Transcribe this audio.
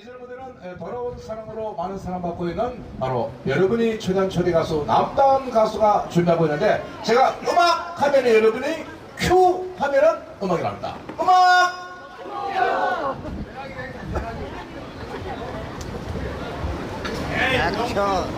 이절 무대는 돌아온 사랑으로 많은 사랑받고 있는 바로 여러분이 최단철의 가수 남다운 가수가 준비하고 있는데 제가 음악 하면은 여러분이 큐 하면은 음악이 나옵니다. 음악! 액션!